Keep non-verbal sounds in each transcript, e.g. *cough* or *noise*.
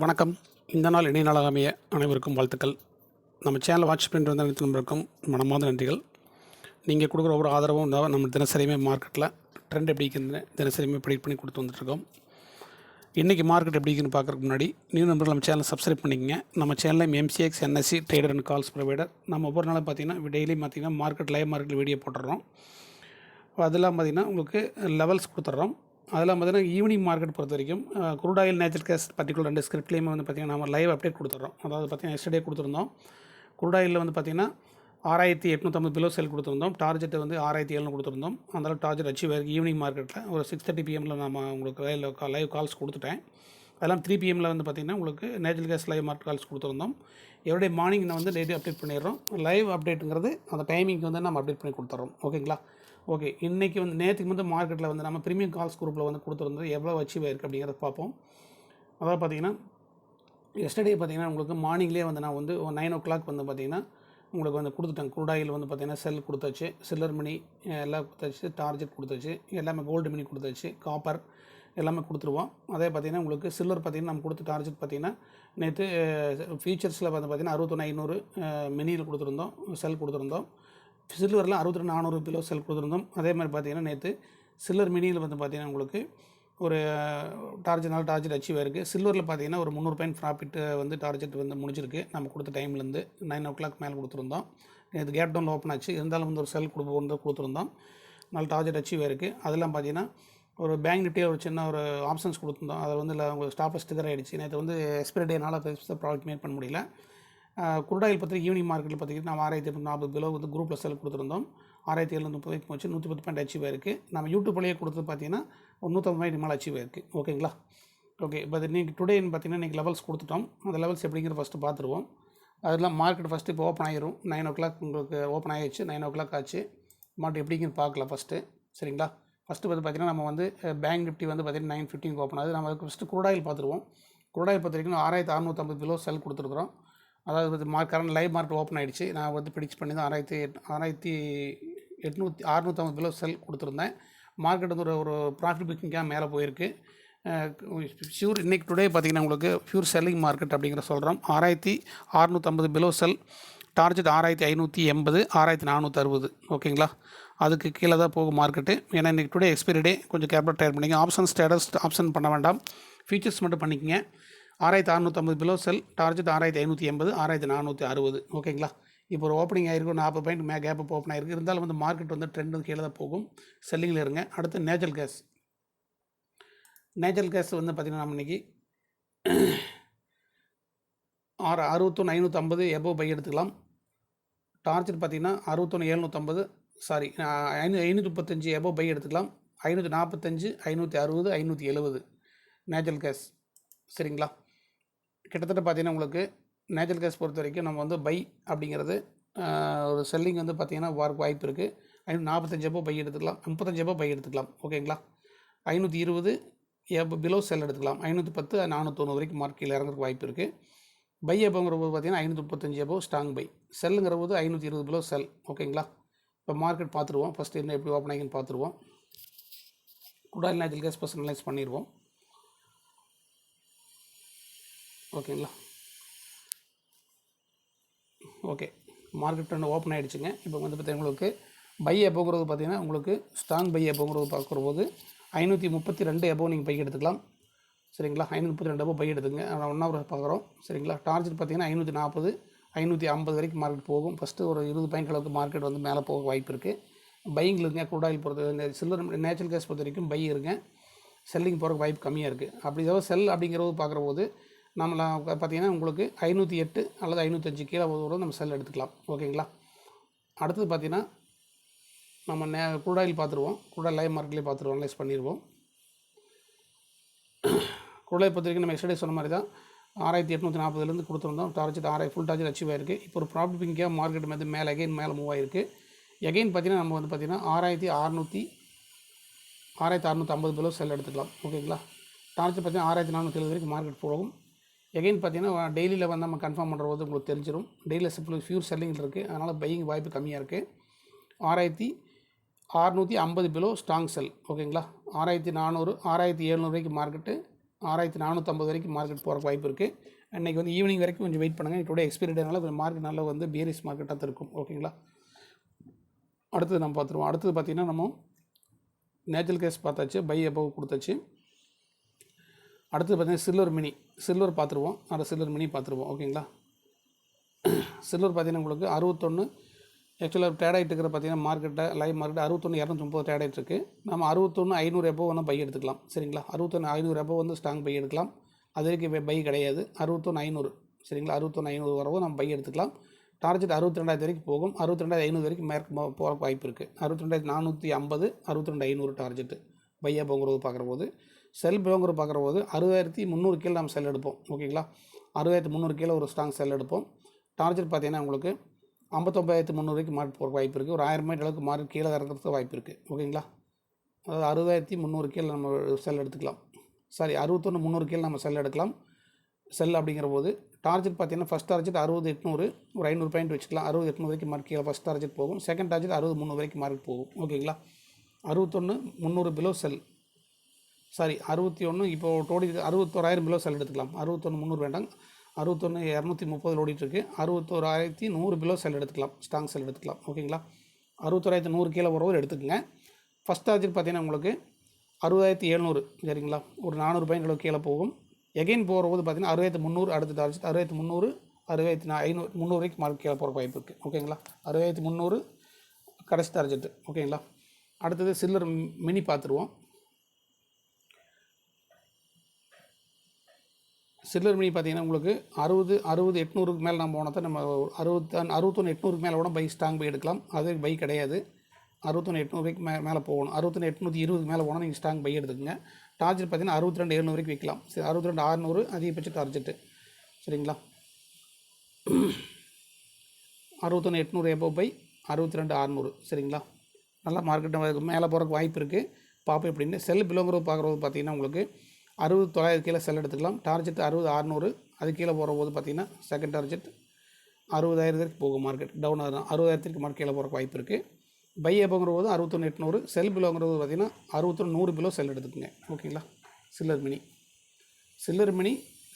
வணக்கம். இந்த நாள் இணைய நாளாக அமைய அனைவருக்கும் வாழ்த்துக்கள். நம்ம சேனலை வாட்ச் பண்ணிட்டு வந்த அனைத்து நண்பருக்கும் மனமார்ந்த நன்றிகள். நீங்கள் கொடுக்குற ஒவ்வொரு ஆதரவும் தான் நம்ம தினசரியுமே மார்க்கெட்டில் ட்ரெண்ட் எப்படி இருக்குதுன்னு தினசரியுமே ப்ரெடிக்ட் பண்ணி கொடுத்து வந்துட்டுருக்கோம். இன்றைக்கி மார்க்கெட் எப்படி இருக்குன்னு பார்க்குறதுக்கு முன்னாடி நியூ நம்பர்கள் நம்ம சேனலை சப்ஸ்கிரைப் பண்ணிக்கங்க. நம்ம சேனலில் MCX NSC trader and calls provider நம்ம ஒவ்வொரு நாளும் பார்த்திங்கன்னா டெய்லி பார்த்தீங்கன்னா மார்க்கெட் லைவ் மார்க்கெட் வீடியோ போட்டுடுறோம். அதெல்லாம் பார்த்திங்கன்னா உங்களுக்கு லெவல்ஸ் கொடுத்துட்றோம். அதெல்லாம் பார்த்தீங்கன்னா ஈவினிங் மார்க்கெட் பொறுத்த வரைக்கும் crude oil natural gas particular ரெண்டு ஸ்கிரிப்ட்லேயுமே வந்து பார்த்திங்கன்னா நம்ம லைவ் அப்டேட் கொடுத்துட்றோம். அதாவது பார்த்திங்கன்னா எஸ்டர்டே கொடுத்துருந்தோம். குரூட் ஆயிலில் வந்து பார்த்திங்கன்னா ஆறாயிரத்தி எட்நூற்றம்பது பிலோ செல் கொடுத்துருந்தோம். டார்ஜெட் வந்து ஆறாயிரத்தி ஏழுன்னு கொடுத்துருந்தோம். அந்த டார்ஜெட் அச்சீவ் ஆயிருக்கு ஈவினிங் மார்க்கெட்டில் ஒரு சிக்ஸ் தேர்ட்டி பிஎம்மில் நம்ம உங்களுக்கு லைவ் லைவ் கால்ஸ் கொடுத்துட்டேன். அதெல்லாம் த்ரீ பிஎம்மில் வந்து பார்த்திங்கன்னா உங்களுக்கு natural gas live market calls கொடுத்துருந்தோம். எவ்ரிடே மார்னிங் நான் வந்து டெய்லி அப்டேட் பண்ணிடுறோம். லைவ் அப்டேட்டுங்கிறது அந்த டைமிங்க்கு வந்து நம்ம அப்டேட் பண்ணி கொடுத்துட்றோம். ஓகேங்களா ஓகே இன்றைக்கி வந்து நேற்றுக்கு வந்து மார்க்கெட்டில் வந்து நம்ம ப்ரீமியம் கால்ஸ் குரூப்பில் வந்து கொடுத்துருந்தது எவ்வளோ அச்சீவ் ஆயிருக்கு அப்படிங்கிறத பார்ப்போம். அதாவது பார்த்தீங்கன்னா எஸ்டர்டே பார்த்தீங்கன்னா உங்களுக்கு மார்னிங்லேயே வந்து நான் வந்து நைன் ஓ கிளாக் வந்து பார்த்தீங்கன்னா உங்களுக்கு வந்து கொடுத்துட்டேன். குரூடாயில் வந்து பார்த்தீங்கன்னா செல் கொடுத்தாச்சு. சில்லர் மணி எல்லாம் கொடுத்தாச்சு. டார்ஜெட் கொடுத்தாச்சு. எல்லாமே கோல்டு மணி கொடுத்தாச்சு. காப்பர் எல்லாமே கொடுத்துருவோம். அதே பார்த்தீங்கன்னா உங்களுக்கு சில்லர் பார்த்தீங்கன்னா நம்ம கொடுத்த டார்ஜெட் பார்த்தீங்கன்னா நேற்று ஃபீச்சர்ஸில் வந்து பார்த்தீங்கன்னா அறுபத்தொன்று ஐநூறு மினியில் கொடுத்துருந்தோம். செல் கொடுத்துருந்தோம். சில்வரில் அறுபத்தி ரெண்டு நானூறு கிலோ செல் கொடுத்துருந்தோம். அதே மாதிரி பார்த்தீங்கன்னா நேற்று சில்லர் மினியில் வந்து பார்த்தீங்கன்னா உங்களுக்கு ஒரு டார்ஜெட் டார்ஜெட் அச்சீவ் ஆயிருக்கு. சில்வரில் பார்த்தீங்கன்னா ஒரு முந்நூறு பாயிண்ட் ப்ராஃபிட் வந்து டார்ஜெட் வந்து முடிஞ்சிருக்கு. நம்ம கொடுத்த டைம்லேருந்து நைன் ஓ கிளாக் மேலே கொடுத்துருந்தோம். நேற்று கேப் டவுன் ஓப்பன் ஆச்சு. இருந்தாலும் வந்து ஒரு செல் கொடுப்பு வந்து கொடுத்துருந்தோம். நல்ல டார்ஜெட் அச்சீவ் ஆயிருக்கு. அதெல்லாம் பார்த்தீங்கன்னா ஒரு பேங்க் நிஃப்டியில் ஒரு சின்ன ஒரு ஆப்ஷன்ஸ் கொடுத்துருந்தோம். அதில் வந்து இல்லை உங்களுக்கு ஸ்டாப் ஸ்டிக்கர் ஆகிடுச்சு நேற்று வந்து எக்ஸ்பைரி டேனால ப்ராடக்ட் மேட் பண்ண முடியல. குருடாயில் பற்றி ஈவினிங் மார்க்கெட்டில் பார்த்தீங்கன்னா நம்ம ஆயிரத்தி நாற்பது கிலோ வந்து குரூப்பில் செல் கொடுத்துருந்தோம். ஆறாயிரத்தி எழுநூறு முப்பது போச்சு. நூற்றி பத்து பாயிண்ட் அச்சீவ் ஆயிருக்கு. நம்ம யூடியூப்லேயே கொடுத்து பார்த்தீங்கன்னா ஒரு நூற்றம்பது பாயிண்ட் மேலே அச்சீவ் ஆயிருக்கு. ஓகேங்களா ஓகே பட் நீங்கள் டுடேன்னு பார்த்தீங்கன்னா இன்றைக்கி லெவல்ஸ் கொடுத்துட்டோம். அந்த லெவல்ஸ் எப்படிங்கிற ஃபஸ்ட்டு பார்த்துருவோம் அதெல்லாம் மார்க்கெட் ஃபஸ்ட்டு இப்போ ஓப்பன் ஆயிரும். நைன் ஓ கிளாக் உங்களுக்கு ஓப்பன் ஆகிடுச்சு நைன் ஓ கிளாக் ஆச்சு. மார்க்கெட் எப்படிங்கன்னு பார்க்கலாம் ஃபஸ்ட்டு சரிங்களா? ஃபஸ்ட்டு வந்து பார்த்திங்கன்னா நம்ம வந்து பேங்க் நிஃப்டி வந்து பார்த்திங்கன்னா நைன் ஃபிஃப்டின் ஓப்பன் ஆகுது. நம்ம அதுக்கு ஃபஸ்ட்டு குருடாயில் பார்த்துருவோம் குருடாயில் பொறுத்த வரைக்கும் ஆறாயிரத்தி அறநூற்றம்பது கிலோ செல் கொடுத்துருக்குறோம். அதாவது வந்து mark current live market open ஆகிடுச்சு நான் வந்து பிடிச் பண்ணி தான் ஆறாயிரத்தி எட் ஆறாயிரத்தி எட்நூற்றி அறுநூற்றம்பது கிலோ செல் கொடுத்துருந்தேன். மார்க்கெட் வந்து ஒரு ஒரு ப்ராஃபிட் புக்கிங்காக மேலே போயிருக்கு. ஷியூர் இன்றைக்கி டுடே பார்த்திங்கன்னா உங்களுக்கு ப்யூர் செல்லிங் மார்க்கெட் அப்படிங்கிற சொல்கிறோம் ஆறாயிரத்தி அறுநூற்றம்பது பிலோ செல் டார்ஜெட் ஆறாயிரத்தி ஐநூற்றி எண்பது ஆறாயிரத்தி நானூற்றி அறுபது. ஓகேங்களா அதுக்கு கீழே தான் போகும் மார்க்கெட்டு ஏன்னா இன்றைக்கி டுடே எக்ஸ்பைரி டே கொஞ்சம் கேபிட்டல் ட்ரேட் பண்ணிங்க ஆப்ஷன் ஸ்டேட்டஸ் ஆப்ஷன் பண்ண வேண்டாம். ஃபீச்சர்ஸ் மட்டும் பண்ணிக்கங்க. ஆறாயிரத்தி அறுநூற்றம்பது பிலோ செல் டார்ஜெட் ஆறாயிரத்தி ஐநூற்றி எண்பது ஆறாயிரத்தி நானூற்றி அறுபது. ஓகேங்களா இப்போ ஒரு ஓப்பனிங் ஆகிருக்கும் நாற்பது பாயிண்ட் மே கேப் ஓப்பன் ஆகிருக்கு இருந்தாலும் வந்து மார்க்கெட் வந்து ட்ரெண்ட் வந்து கீழே தான் போகும். செல்லிங்கில் இருங்க. அடுத்து நேச்சுரல் கேஸ் நேச்சுரல் கேஸ் வந்து பார்த்திங்கன்னா நம்ம இன்றைக்கி ஆறு அறுபத்தொன்று ஐநூற்றம்பது எபோ பை எடுத்துக்கலாம். டார்ஜெட் பார்த்திங்கன்னா அறுபத்தொன்று எழுநூற்றம்பது சாரி ஐநூ ஐநூற்றி முப்பத்தஞ்சு எபோ பை எடுத்துக்கலாம். ஐநூற்றி நாற்பத்தஞ்சு ஐநூற்றி அறுபது ஐநூற்றி எழுபது. நேச்சுரல் கேஸ் சரிங்களா? கிட்டத்தட்ட பார்த்தீங்கன்னா உங்களுக்கு நேச்சுரல் கேஸ் பொறுத்த வரைக்கும் நம்ம வந்து பை அப்படிங்கிறது ஒரு செல்லிங் வந்து பார்த்திங்கன்னா வரக்கு வாய்ப்பு இருக்குது ஐநூற்றி நாற்பத்தஞ்சு எப்போ பை எடுத்துக்கலாம். முப்பத்தஞ்சு எப்போ பை எடுத்துக்கலாம். ஓகேங்களா ஐநூற்றி இருபது எப்போ பிலோ செல் எடுத்துக்கலாம். ஐநூற்றி பத்து நானூற்றொன்று வரைக்கும் மார்க்கில் இறங்குறதுக்கு வாய்ப்பு இருக்குது பை எப்போங்கிற போது பார்த்தீங்கன்னா ஐநூற்றி முப்பத்தஞ்சு எப்போ ஸ்ட்ராங் பை செல்லுங்கிற போது ஐநூற்றி இருபது பிலோ செல் ஓகேங்களா இப்போ மார்க்கெட் பார்த்துருவோம். ஃபஸ்ட்டு என்ன எப்படி ஓப்பன் ஆகிங்கன்னு பார்த்துருவோம். குடால் நேச்சுரல் கேஸ் பர்சனலைஸ் பண்ணிடுவோம் ஓகேங்களா? ஓகே மார்க்கெட் ட்ரெண்ட் ஓப்பன் ஆகிடுச்சுங்க இப்போ வந்து பார்த்தீங்கன்னா உங்களுக்கு பை எப்போங்கிறது பார்த்தீங்கன்னா உங்களுக்கு ஸ்ட்ராங் பை எப்போங்கிறது பார்க்குற போது ஐநூற்றி முப்பத்தி ரெண்டு எபோ நீங்கள் பை எடுத்துக்கலாம். சரிங்களா? ஐநூற்றி முப்பத்தி ரெண்டு எபோ பை எடுத்துங்க ஒன் ஹவர் பார்க்குறோம். சரிங்களா? டார்ஜெட் பார்த்தீங்கன்னா ஐநூற்றி நாற்பது ஐநூற்றி ஐம்பது வரைக்கும் மார்க்கெட் போகும். ஃபஸ்ட்டு ஒரு இருபது பாயிண்ட் அளவுக்கு மார்க்கெட் வந்து மேலே போக வாய்ப்பு இருக்குது பைங்கில் இருங்க குரூடாயில் பொறுத்த சில்லர் நேச்சுரல் கேஸ் பொறுத்த வரைக்கும் பை இருங்க. செல்லிங் போகிறக்கு வாய்ப்பு கம்மியாக இருக்குது அப்படி ஏதாவது செல் அப்படிங்கிறது பார்க்குற போது நம்மளை பார்த்திங்கன்னா உங்களுக்கு ஐநூற்றி எட்டு அல்லது ஐநூற்றஞ்சு கீழே ஒரு நம்ம செல் எடுத்துக்கலாம். ஓகேங்களா? அடுத்தது பார்த்திங்கன்னா நம்ம நே குரூடாயில் பார்த்துருவோம். குரூடாயில் லைவ் மார்க்கெட்லேயே பார்த்துருவோம். அனலைஸ் பண்ணிடுவோம் குரூடாயில் பொறுத்த வரைக்கும் நம்ம எஸ்டே சொன்ன மாதிரி தான் ஆறாயிரத்தி எட்நூற்றி நாற்பதுலேருந்து கொடுத்துருந்தோம். டார்ஜெட் ஆறாயிரம் ஃபுல் டார்ஜெட் அச்சீவ் ஆயிருக்கு. இப்போ ஒரு ப்ராஃபிட் பிங்கியாக மார்க்கெட் வந்து மேலே அகைன் மேலே மூவ் ஆயிருக்கு. எகைன் பார்த்தீங்கன்னா நம்ம வந்து பார்த்திங்கன்னா ஆறாயிரத்தி அறநூற்றி ஆறாயிரத்தி அறநூற்றி ஐம்பது செல் எடுத்துக்கலாம். ஓகேங்களா? டார்ஜெட் பார்த்தீங்கன்னா ஆறாயிரத்தி நானூற்றி எழுபது வரைக்கும் மார்க்கெட் போகும். எகைன் பார்த்தீங்கன்னா டெய்லியில் வந்து நம்ம கன்ஃபார்ம் பண்ணுற போது உங்களுக்கு தெரிஞ்சிடும் டெய்லியில் சிம்பிள் ஃபியூர் செல்லிங் இருக்குது அதனால் பையிங் வாய்ப்பு கம்மியாக இருக்குது ஆறாயிரத்தி அறநூற்றி ஐம்பது பிலோ ஸ்ட்ராங் செல் ஓகேங்களா ஆறாயிரத்தி நானூறு ஆறாயிரத்தி எழுநூறு வரைக்கும் மார்க்கெட்டு ஆறாயிரத்தி நானூற்றம்பது வரைக்கும் மார்க்கெட் போகிற வாய்ப்பு இருக்குது இன்றைக்கி வந்து ஈவினிங் வரைக்கும் கொஞ்சம் வெயிட் பண்ணுங்கள் டுடே எக்ஸ்பீரி டேனால கொஞ்சம் மார்க்கெட் நல்லா வந்து பியரிஸ் மார்க்கெட்டாக தான் இருக்கும் ஓகேங்களா அடுத்தது நம்ம பார்த்துருவோம். அடுத்தது பார்த்திங்கன்னா நம்ம நேச்சுரல் கேஸ் பார்த்தாச்சு பை எபோவ் கொடுத்தாச்சு. அடுத்தது பார்த்திங்கன்னா சில்வர் மினி. சில்வர் பார்த்துருவோம். அடுத்த சில்வர் மினி பார்த்துருவோம். ஓகேங்களா? *clears throat* சில்வர் பார்த்தீங்கன்னா உங்களுக்கு அறுபத்தொன்று ஆக்சுவலாக ட்ரேட் ஆகிட்டு இருக்கிற பார்த்தீங்கன்னா மார்க்கெட்டை லைவ் மார்க்கெட் அறுபத்தொன்று இரநூத்தொம்பது ட்ரேட் ஆகிட்டு நம்ம அறுபத்தொன்று ஐநூறு எப்போ வந்து பை எடுத்துக்கலாம். சரிங்களா? அறுபத்தொன்று ஐநூறு எப்போ வந்து ஸ்ட்ராங் பை எடுக்கலாம். அது வரைக்கும் பை கிடையாது. அறுபத்தொன்று ஐநூறு. சரிங்களா? அறுபத்தொன்று ஐநூறு வரவோ நம்ம பை எடுத்துக்கலாம். டார்கெட் அறுபத்தி ரெண்டாயிரத்து வரைக்கும் போகும். அறுபத்தி ரெண்டாயிரத்து ஐநூறு வரைக்கும் மேற்கு போகிறக்கு வாய்ப்பு இருக்குது அறுபத்தி ரெண்டாயிரத்து நானூற்றி ஐம்பது அறுபத்தி ரெண்டு ஐநூறு டார்கெட்டு பையா போங்கிறது பார்க்குற போது செல் போங்கிறது பார்க்குற போது அறுபதாயிரத்தி முந்நூறு கீழே நம்ம செல் எடுப்போம். ஓகேங்களா? அறுபதாயிரத்து முந்நூறு கீழே ஒரு ஸ்ட்ராங் செல் எடுப்போம். டார்கெட் பார்த்தீங்கன்னா உங்களுக்கு ஐம்பத்தொம்பதாயிரத்து முந்நூறு வரைக்கும் மார்க் போகிற வாய்ப்பு இருக்குது ஒரு ஆயிரம் மீட்டர் அளவுக்கு மார்க் கீழே இறக்கிறதுக்கு வாய்ப்பு இருக்குது ஓகேங்களா? அதாவது அறுபதாயிரத்தி முந்நூறு கீழே நம்ம செல் எடுத்துக்கலாம். சாரி அறுபத்தொன்று முந்நூறு கீழே நம்ம செல் எடுக்கலாம். செல் அப்படிங்கிற போது டார்ஜெட் பார்த்தீங்கன்னா ஃபஸ்ட் டார்ஜெட் அறுபது எட்நூறு ஒரு ஐநூறு பாயிண்ட் வச்சுக்கலாம். அறுபது எட்நூறு வரைக்கும் மார்க் கீழே ஃபஸ்ட் டார்ஜெட் போகும். செகண்ட் டார்ஜெட் அறுபது முந்நூறு வரைக்கும் மார்க் போகும். ஓகேங்களா? அறுபத்தொன்று முந்நூறு பிலோ செல் சாரி அறுபத்தி ஒன்று இப்போ டோடி அறுபத்தோராயிரம் பிலோ செல் எடுத்துக்கலாம். அறுபத்தொன்று முந்நூறு வேண்டாம். அறுபத்தொன்று இரநூத்தி முப்பதில் ஓடிட்டுருக்கு அறுபத்தோராயிரத்தி நூறு பிலோ செல் எடுத்துக்கலாம். ஸ்ட்ராங் செல் எடுத்துக்கலாம். ஓகேங்களா அறுபத்தோராயிரத்தி நூறு கீழே வரவர் எடுத்துக்கோங்க. ஃபஸ்ட் சார்ஜர் பார்த்தீங்கன்னா உங்களுக்கு அறுபதாயிரத்தி எழுநூறு சரிங்களா? ஒரு நானூறு பாயிண்ட் கீழே போகும். எகைன் போகும்போது பார்த்தீங்கன்னா அறுபத்தி முந்நூறு அடுத்த டார்கெட் அறுபத்தி முந்நூறு அறுபத்தி நான் ஐநூறு முந்நூறு வரைக்கும் மார்க் கீழே போகிற வாய்ப்பு இருக்குது ஓகேங்களா அறுபதாயிரத்தி முந்நூறு கடைசி சார்ஜர் ஓகேங்களா அடுத்தது சில்லர் மினி பார்த்துருவோம். சில்லர் மினி பார்த்தீங்கன்னா உங்களுக்கு அறுபது அறுபது எட்நூறுக்கு மேலே நம்ம போனால் தான் நம்ம அறுபத்தி அறுபத்தொன்று எட்நூறுக்கு மேலே கூட பை ஸ்ட்ராங் பை எடுக்கலாம். அது பை கிடையாது. அறுபத்தொன்று எட்நூறுக்கு மே மேலே போகணும். அறுபத்தொன்று எட்நூற்றி இருபது மேலே போனால் நீங்கள் ஸ்ட்ராங் பை எடுத்துக்கங்க. டார்ஜெட் பார்த்தீங்கன்னா அறுபத்தி ரெண்டு எழுநூறு வரைக்கும் விற்கலாம். சரி அறுபத்தி ரெண்டு ஆறுநூறு அதிகபட்ச டார்ஜெட்டு சரிங்களா? அறுபத்தொன்று எட்நூறு எபோ பை அறுபத்தி ரெண்டு சரிங்களா? நல்லா மார்க்கெட்டு மேலே போகிறக்கு வாய்ப்பு இருக்குது பார்ப்போம் எப்படின்னு. செல் பிலோங்கிறது பார்க்குறது பார்த்தீங்கன்னா உங்களுக்கு அறுபது தொள்ளாயிரம் கீழே செல் எடுத்துக்கலாம். டார்ஜெட் அறுபது அறநூறு. அது கீழே போகிற போது பார்த்தீங்கன்னா செகண்ட் டார்ஜெட் அறுபதாயிரத்திற்கு போகும் மார்க்கெட் டவுன் ஆகும் அறுபதாயிரத்துக்கு மார்க் கீழே போகிறக்கு வாய்ப்பு இருக்குது பை எப்போங்கிற போது அறுபத்தொன்று எட்நூறு. செல் பிலோங்கிறது பார்த்தீங்கன்னா அறுபத்தொன்று நூறு பிலோ செல் எடுத்துக்கோங்க. ஓகேங்களா silver mini silver mini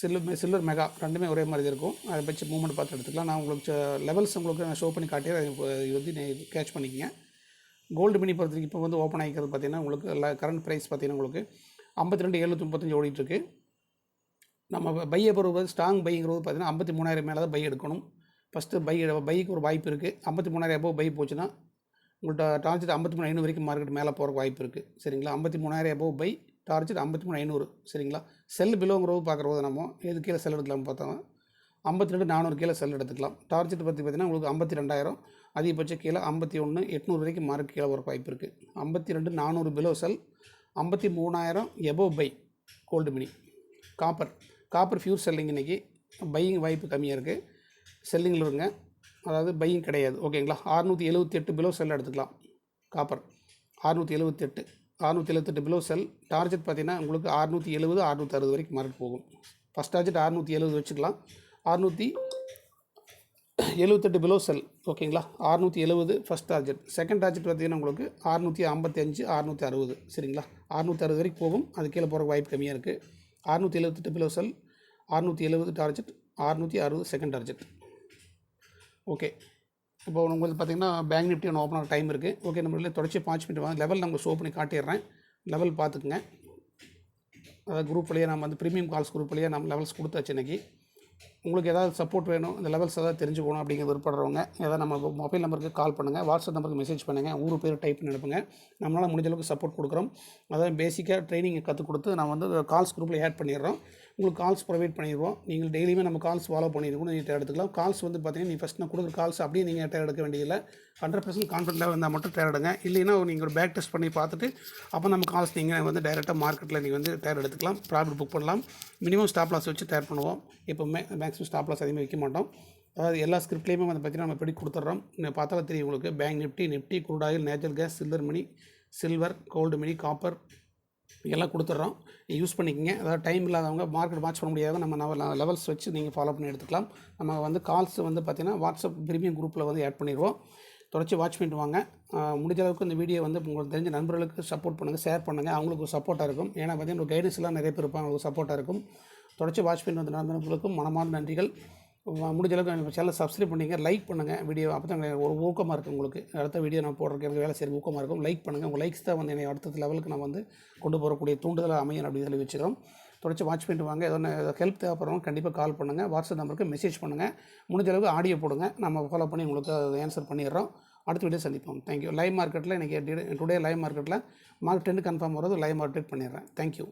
silver silver mega ரெண்டுமே ஒரே மாதிரி தான் இருக்கும். அதை வச்சு மூவ்மெண்ட் பார்த்து எடுத்துக்கலாம். நான் உங்களுக்கு லெவல்ஸ் உங்களுக்கு நான் ஷோ பண்ணி காட்டியே அதை இது வந்து கேட்ச் பண்ணிக்கங்க. கோல்டு மினி பொறுத்த வரைக்கும் இப்போ வந்து ஓப்பன் ஆகிக்கிறது பார்த்தீங்கன்னா உங்களுக்கு கரண்ட் ப்ரைஸ் பார்த்தீங்கன்னா உங்களுக்கு ஐம்பத்தி ரெண்டு எழுநூற்றி முப்பத்தஞ்சு ஓடிட்டுருக்கு. நம்ம பையை பொறுத்து ஸ்ட்ராங் பைங்கிறது பார்த்தீங்கன்னா ஐம்பத்தி மூணாயிரம் மேலே தான் பை எடுக்கணும். ஃபஸ்ட்டு பை பைக்கு ஒரு வாய்ப்பு இருக்குது ஐம்பத்தி மூணாயிரம் எப்போ பை போச்சுன்னா உங்கள்கிட்ட டார்ஜெட் ஐம்பத்தி மூணு ஐநூறு வரைக்கும் மார்க்கெட் மேலே போகிறக்கு வாய்ப்பு இருக்குது சரிங்களா? ஐம்பத்தி மூணாயிரம் எப்போ பை டார்ஜெட் ஐம்பத்தி மூணு ஐநூறு. சரிங்களா? செல் பிலோங்கிறவு பார்க்குறது நம்ம எது கீழே செல் எடுக்கலாம்னு பார்த்தோம் ஐம்பத்தி ரெண்டு நானூறு கீழே செல் எடுத்துக்கலாம். டார்ஜெட் பற்றி பார்த்தீங்கன்னா உங்களுக்கு ஐம்பத்தி ரெண்டாயிரம் அதிகபட்ச கீழே ஐம்பத்தி ஒன்று எட்நூறு வரைக்கும் மார்க் கீழே ஒரு வாய்ப்பு இருக்குது ஐம்பத்தி ரெண்டு நானூறு பிலோ செல் ஐம்பத்தி மூணாயிரம் above buy gold mini copper copper pure selling இன்றைக்கி பையிங் வாய்ப்பு கம்மியாக இருக்குது செல்லிங்கில் இருங்க. அதாவது பையிங் கிடையாது. ஓகேங்களா அறுநூற்றி எழுபத்தி எட்டு பிலோ செல் எடுத்துக்கலாம். காப்பர் அறுநூற்றி எழுபத்தி எட்டு. அறுநூற்றி எழுபத்தெட்டு பிலோ செல் டார்ஜெட் பார்த்தீங்கன்னா உங்களுக்கு அறுநூற்றி எழுபது அறுநூற்றி அறுபது வரைக்கும் மார்க்கெட் போகும். ஃபஸ்ட் டார்ஜெட் அறுநூற்றி எழுபது வச்சுக்கலாம். அறுநூற்றி எழுபத்தெட்டு பிலோ செல் ஓகேங்களா அறுநூற்றி எழுபது ஃபஸ்ட் டார்ஜெட் செகண்ட் டார்ஜெட் பார்த்தீங்கன்னா உங்களுக்கு அறுநூற்றி ஐம்பத்தி அஞ்சு அறுநூற்றி அறுபது சரிங்களா? அறுநூற்றி அறுபது வரைக்கும் போகும். அது கீழே போகிற வாய்ப்பு கம்மியாக இருக்குது அறுநூற்றி எழுபத்தெட்டு பிலோ செல் அறுநூற்றி எழுபது டார்ஜெட் அறுநூற்றி அறுபது செகண்ட் டார்ஜெட் ஓகே இப்போ உங்களுக்கு பார்த்தீங்கன்னா பேங்க் நிஃப்டி ஒன்று ஓப்பன் ஆகிற டைம் இருக்குது ஓகே நம்மள தொடர்ச்சி பாஞ்சு மினிட் வாங்க. லெவல் நம்ம ஷோ பண்ணி காட்டிடுறேன். லெவல் பார்த்துக்குங்க. அதாவது குரூப் வழியாக நம்ம வந்து ப்ரீமியம் கால்ஸ் குரூப் வழியாக நம்ம லெவல்ஸ் கொடுத்தாச்சு இன்றைக்கி உங்களுக்கு ஏதாவது சப்போர்ட் வேணும் இந்த லெவல்ஸ் ஏதாவது தெரிஞ்சுக்கணும் அப்படிங்கிற விருப்பப்படுறவங்க ஏதாவது நம்ம மொபைல் நம்பருக்கு கால் பண்ணுங்கள் வாட்ஸ்அப் நம்பருக்கு மெசேஜ் பண்ணுங்கள் ஊர் பேர் டைப் பண்ணி அனுப்புங்க. நம்மளால் முடிஞ்ச அளவுக்கு சப்போர்ட் கொடுக்குறோம். அதாவது பேசிக்காக ட்ரைனிங் கற்றுக் கொடுத்து நான் வந்து கால்ஸ் குரூப்பில் ஆட் பண்ணிடுறோம். உங்களுக்கு கால்ஸ் ப்ரொவைட் பண்ணிடுவோம். நீங்கள் டெய்லியுமே நம்ம கால்ஸ் ஃபாலோ பண்ணியிருக்கணும் நீங்கள் எடுத்துக்கலாம். கால்ஸ் வந்து பார்த்தீங்கன்னா நீ ஃபஸ்ட் நான் கொடுக்குற கால்ஸ் அப்படியே நீங்கள் டேர் எடுக்க வேண்டியதில்லை. ஹண்ட்ரட் பர்சன்ட் கான்ஃபிடென்ட்டாக இருந்தால் மட்டும் டேர் எடுங்க. இல்லைன்னா நீங்கள் ஒரு பேக் டெஸ்ட் பண்ணி பார்த்துட்டு அப்போ நம்ம கால்ஸ் நீங்கள் வந்து டைரெக்டாக மார்க்கெட்டில் நீங்கள் வந்து டேர் எடுத்துக்கலாம். ப்ராஃபிட் புக் பண்ணலாம். மினிமம் ஸ்டாப் லாஸ் வச்சு டேர் பண்ணுவோம். எப்போவுமே மேக்ஸிமம் ஸ்டாப் லாஸ் அதிகமாக வைக்க மாட்டோம். அதாவது எல்லா ஸ்கிரிப்ட்லேயுமே வந்து பற்றி நம்ம எப்படி கொடுத்துட்றோம் நீங்கள் பார்த்தாலும் தெரியும் உங்களுக்கு. Bank Nifty Nifty crude oil natural gas silver mini silver gold mini copper எல்லாம் கொடுத்துட்றோம் யூஸ் பண்ணிக்கங்க. அதாவது டைம் இல்லாதவங்க மார்க்கெட் வாட்ச் பண்ண முடியாத. நம்ம லெவல்ஸ் வச்சு நீங்கள் ஃபாலோ பண்ணி எடுத்துக்கலாம். நம்ம வந்து கால்ஸ் வந்து பார்த்திங்கன்னா வாட்ஸ்அப் ப்ரீமியம் குரூப்பில் வந்து ஆட் பண்ணிடுவோம். தொடர்ச்சி வாட்ச் பண்ணிட்டு வாங்க. முடிஞ்ச அளவுக்கு இந்த வீடியோ வந்து உங்களுக்கு தெரிஞ்ச நண்பர்களுக்கு சப்போர்ட் பண்ணுங்கள் ஷேர் பண்ணுங்கள் அவங்களுக்கு ஒரு சப்போர்ட்டாக இருக்கும். ஏன்னா பார்த்தீங்கன்னா கைடன்ஸ்லாம் நிறைய பேர் இருப்பாங்க. அவங்களுக்கு சப்போர்ட்டாக இருக்கும். தொடர்ச்சி வாட்ச் வந்து வந்த நண்பர்களுக்கும் மனமார்ந்த நன்றிகள். முடிஞ்சளவுக்கு முடிஞ்ச அளவுக்கு நம்ம சேனலை சப்ஸ்கிரைப் பண்ணிங்க லைக் பண்ணுங்கள் வீடியோ அப்போ தான் ஒரு ஊக்கமாக இருக்கும் உங்களுக்கு. அடுத்த வீடியோ நான் போடுறதுக்கு எனக்கு வேலை செய்கிற ஊக்கமாக இருக்கும். லைக் பண்ணுங்கள் உங்கள் லைக்ஸ் தான் வந்து என்னை அடுத்த லெவலுக்கு நான் வந்து கொண்டு போகக்கூடிய தூண்டுதலாக அமையும் அப்படின்னு சொல்லி வச்சுக்கிறோம். தொடர்ச்சி வாட்ச் பண்ணிட்டு வாங்க. ஏதோ ஹெல்ப் தேவைப்படுறவங்க கண்டிப்பாக கால் பண்ணுங்கள் வாட்ஸ்அப் நம்பருக்கு மெசேஜ் பண்ணுங்கள் முடிஞ்ச அளவுக்கு ஆடியோ போடுங்க. நம்ம ஃபாலோ பண்ணி உங்களுக்கு ஆன்சர் பண்ணிடுறோம். அடுத்த வீடியோ சந்திப்போம். தேங்க்யூ லைவ் மார்க்கெட்டில் இன்றைக்கி டுடே லைவ் மார்க்கெட்டில் மார்க் டென் கன்ஃபார்ம் வர்றது லைவ் மார்க்கெட் பண்ணிடுறேன். Thank you